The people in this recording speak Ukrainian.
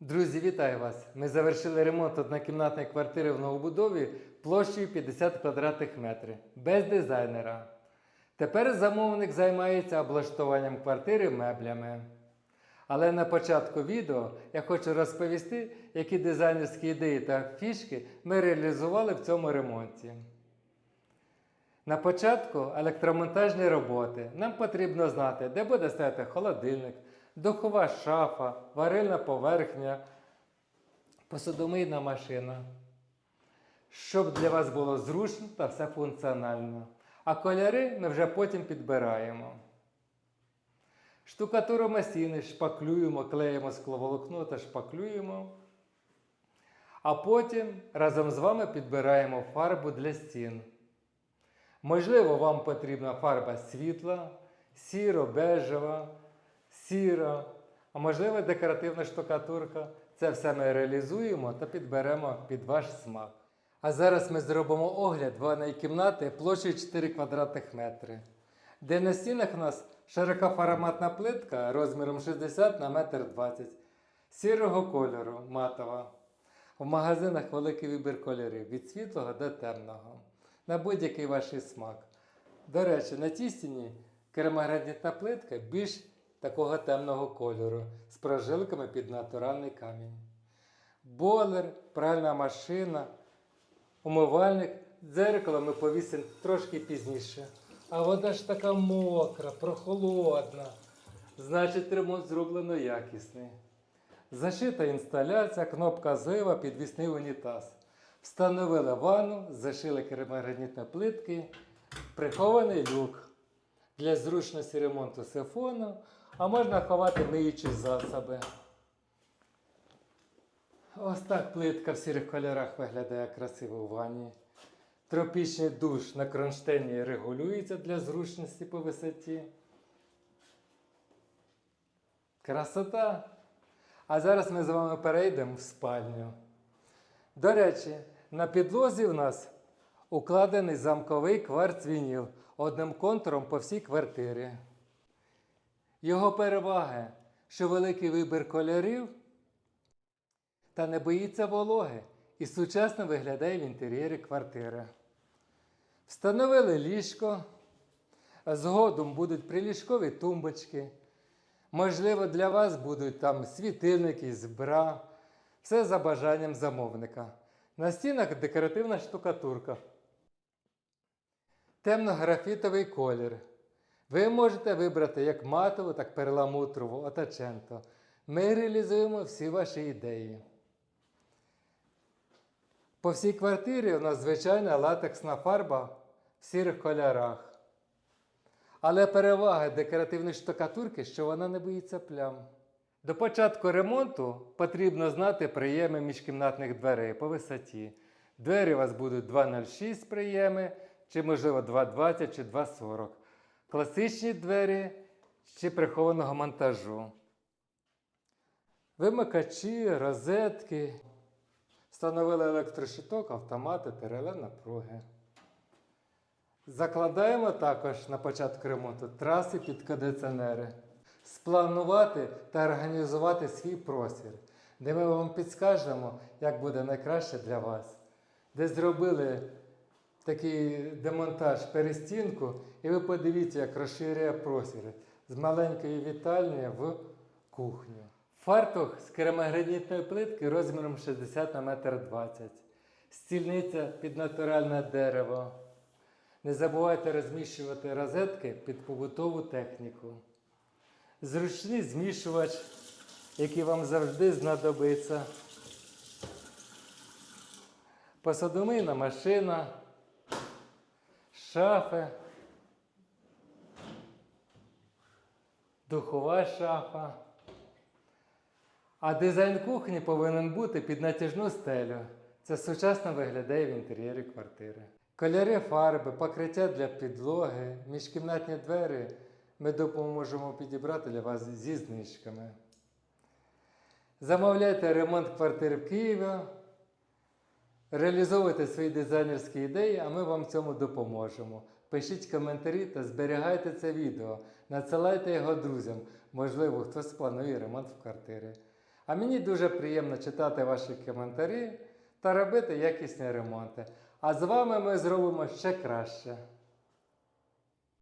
Друзі, вітаю вас! Ми завершили ремонт однокімнатної квартири в новобудові площею 50 квадратних метрів без дизайнера. Тепер замовник займається облаштуванням квартири меблями. Але на початку відео я хочу розповісти, які дизайнерські ідеї та фішки ми реалізували в цьому ремонті. На початку електромонтажні роботи. Нам потрібно знати, де буде стояти холодильник, духова шафа, варильна поверхня, посудомийна машина. Щоб для вас було зручно та все функціонально. А кольори ми вже потім підбираємо. Штукатуримо стіни, шпаклюємо, клеїмо скловолокно та шпаклюємо. А потім разом з вами підбираємо фарбу для стін. Можливо, вам потрібна фарба світла, сіро-бежева, сіра, а можливо декоративна штукатурка. Це все ми реалізуємо та підберемо під ваш смак. А зараз ми зробимо огляд ванної кімнати площею 4 квадратних метри, де на стінах у нас широкоформатна плитка розміром 60 на 1,20 м сірого кольору матова. В магазинах великий вибір кольорів від світлого до темного, на будь-який ваш смак. До речі, на тій стіні керамогранітна плитка більш такого темного кольору з прожилками під натуральний камінь. Бойлер, пральна машина, умивальник, дзеркало ми повісимо трошки пізніше. А вода ж така мокра, прохолодна. Значить, ремонт зроблено якісний. Зашита інсталяція, кнопка злива, підвісний унітаз. Встановили ванну, зашили керамогранітні плитки, прихований люк для зручності ремонту сифону, а можна ховати миючі засоби. Ось так плитка в сірих кольорах виглядає красиво у ванні. Тропічний душ на кронштейні регулюється для зручності по висоті. Красота! А зараз ми з вами перейдемо в спальню. До речі, на підлозі в нас укладений замковий кварцвініл одним контуром по всій квартирі. Його переваги, що великий вибір кольорів та не боїться вологи і сучасно виглядає в інтер'єрі квартири. Встановили ліжко, згодом будуть приліжкові тумбочки. Можливо, для вас будуть там світильники, збра. Все за бажанням замовника. На стінах декоративна штукатурка. Темно-графітовий колір. Ви можете вибрати як матову, так перламутрову, отаченто. Ми реалізуємо всі ваші ідеї. По всій квартирі у нас звичайна латексна фарба в сірих кольорах. Але перевага декоративної штукатурки, що вона не боїться плям. До початку ремонту потрібно знати приєми міжкімнатних дверей по висоті. Двері у вас будуть 2,06 приєми, чи, можливо, 2,20 чи 2,40. Класичні двері чи прихованого монтажу. Вимикачі, розетки. Встановили електрощиток, автомати та реле напруги. Закладаємо також на початку ремонту траси під кондиціонери. Спланувати та організувати свій простір, де ми вам підскажемо, як буде найкраще для вас. Де зробили такий демонтаж перестінку, і ви подивіться, як розширює простір з маленької вітальні в кухню. Фартух з керамогранітної плитки розміром 60 на 1,20 м. Стільниця під натуральне дерево. Не забувайте розміщувати розетки під побутову техніку. Зручний змішувач, який вам завжди знадобиться. Посудомийна машина, шафи, духова шафа. А дизайн кухні повинен бути під натяжну стелю. Це сучасно виглядає в інтер'єрі квартири. Кольори фарби, покриття для підлоги, міжкімнатні двері ми допоможемо підібрати для вас зі знижками. Замовляйте ремонт квартири в Києві, реалізовуйте свої дизайнерські ідеї, а ми вам в цьому допоможемо. Пишіть коментарі та зберігайте це відео, надсилайте його друзям. Можливо, хтось планує ремонт в квартирі. А мені дуже приємно читати ваші коментарі та робити якісні ремонти. А з вами ми зробимо ще краще.